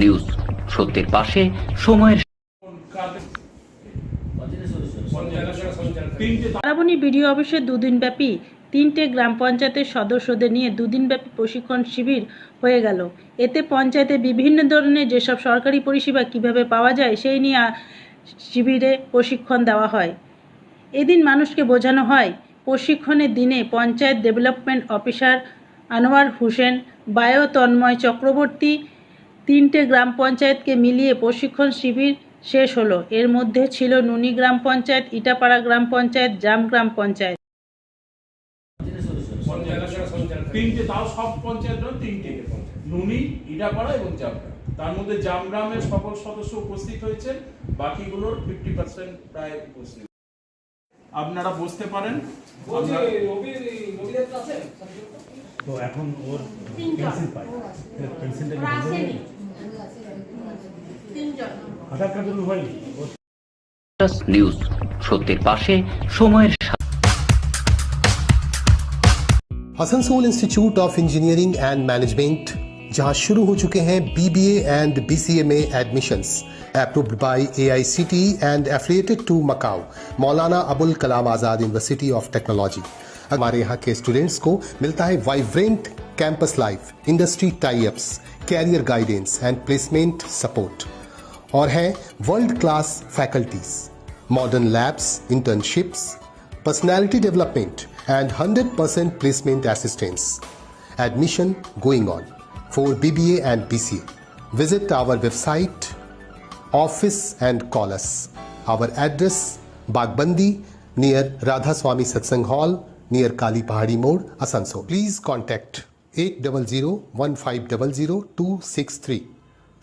News. সত্যের পাশে সময়ের তারাবণী বিডিও অফিসে দুদিনব্যাপী তিনটে গ্রাম পঞ্চায়েতের সদস্যদের নিয়ে দুদিনব্যাপী প্রশিক্ষণ শিবির হয়ে গেল। এতে পঞ্চায়েতে বিভিন্ন ধরনের যেসব সরকারি পরিষেবা কীভাবে পাওয়া যায়, সেই নিয়ে শিবিরে প্রশিক্ষণ দেওয়া হয়। এদিন মানুষকে বোঝানো হয়, প্রশিক্ষণের দিনে পঞ্চায়েত ডেভেলপমেন্ট অফিসার আনোয়ার হোসেন বায়ো তন্ময় চক্রবর্তী তিনটে গ্রাম পঞ্চায়েতকে মিলিয়ে প্রশিক্ষণ শিবির শেষ হলো। এর মধ্যে ছিল নুনি গ্রাম পঞ্চায়েত ইটাপাড়া গ্রাম পঞ্চায়েত জাম গ্রাম পঞ্চায়েত। তিনটে তাও সব পঞ্চায়েত নয় তিনটে নুনি ইডাপাড়া এবং জামগ্রাম তার মধ্যে জামগ্রামের সকল সদস্য উপস্থিত হয়েছেন বাকিগুলোর ফিফটি পার্সেন্ট প্রায় উপস্থিত। আপনারা বসতে পারেন। তো এখন ওর পেন্সিল পাই পেন্সিলটাকে আধার কার্ড হয়নি ওর নিউজ সত্যের পাশে সময়ের Asansol Institute of Engineering and Management जहां शुरू हो चुके हैं बीबीए एंड बीसीए में admissions approved by AICT and affiliated to Makaut Maulana Abul Kalam Azad University of Technology हमारे यहाँ के स्टूडेंट्स को मिलता है vibrant campus life industry tie ups career guidance and placement support और है world class faculties modern labs internships personality development and 100 percent placement assistance admission going on for B B and B C A visit our website office and calls our address Bagbandi near Radha Swami Satsang hall near Kali Pahari More Asansol please contact at double zero one five double zero two six three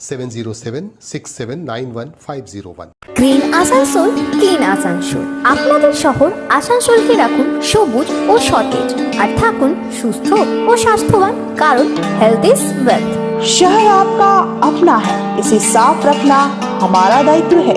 Hall near Kali Pahadi Mode, Asansol. Please contact 800-1500-263 707-6791-501. Green Asansol clean Asansol আপনাদের শহর আসানসোলকে রাখুন সবুজ ও সতেজ আর থাকুন সুস্থ ও স্বাস্থ্যবান কারণ health is wealth शहर आपका अपना है इसे साफ रखना हमारा दायित्व है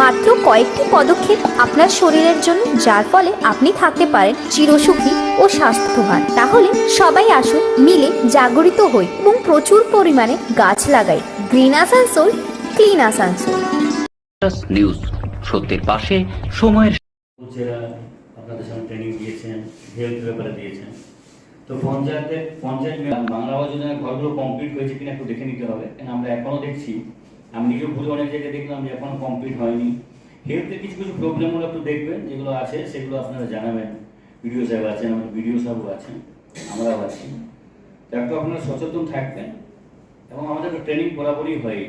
মাত্র কয়েকটি পদক্ষেপ আপনার শরীরের জন্য যার ফলে আপনি থাকতে পারেন চিরসুখী ও স্বাস্থ্যবান। তাহলে সবাই আসুন মিলে জাগরিত হই এবং প্রচুর পরিমাণে গাছ লাগাই। Green Asansol clean Asansol news সত্যের পাশে সময়ের আপনাদের সঙ্গে ট্রেনিং দিয়েছেন হেলথ ব্যাপারে দিয়েছেন তো পঞ্চায়েতে পঞ্চায়েত বাংলা যোজনার ঘরগুলো কমপ্লিট হয়েছে কিনা একটু দেখে নিতে হবে। আমরা এখনও দেখছি। আমি নিজেও ভুলে অনেক জায়গায় দেখলাম যে এখনও কমপ্লিট হয়নি। হেলথে কিছু কিছু প্রবলেমগুলো একটু দেখবেন, যেগুলো আছে সেগুলো আপনারা জানাবেন। ভিডিও সাহেব আছেন আমাদের ভিডিও সাহেবও আছেন আমরাও আছি। একটু আপনারা সচেতন থাকবেন এবং আমাদের ট্রেনিং বরাবরই হয়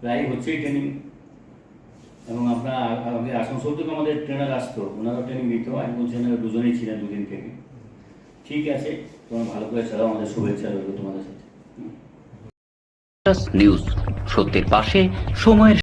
প্রায় হচ্ছেই ট্রেনিং এবং আমাদের আসানসোল থেকে আমাদের ট্রেনার আসতো, ওনারাও ট্রেনিং দিত আমি বলছি ওনারা দুজনেই ছিলেন দুদিন থেকে। ঠিক আছে, তোমার ভালো করে ছাড়াও আমাদের শুভেচ্ছা রইল তোমাদের সাথে। নিউজ সত্যের পাশে সময়ের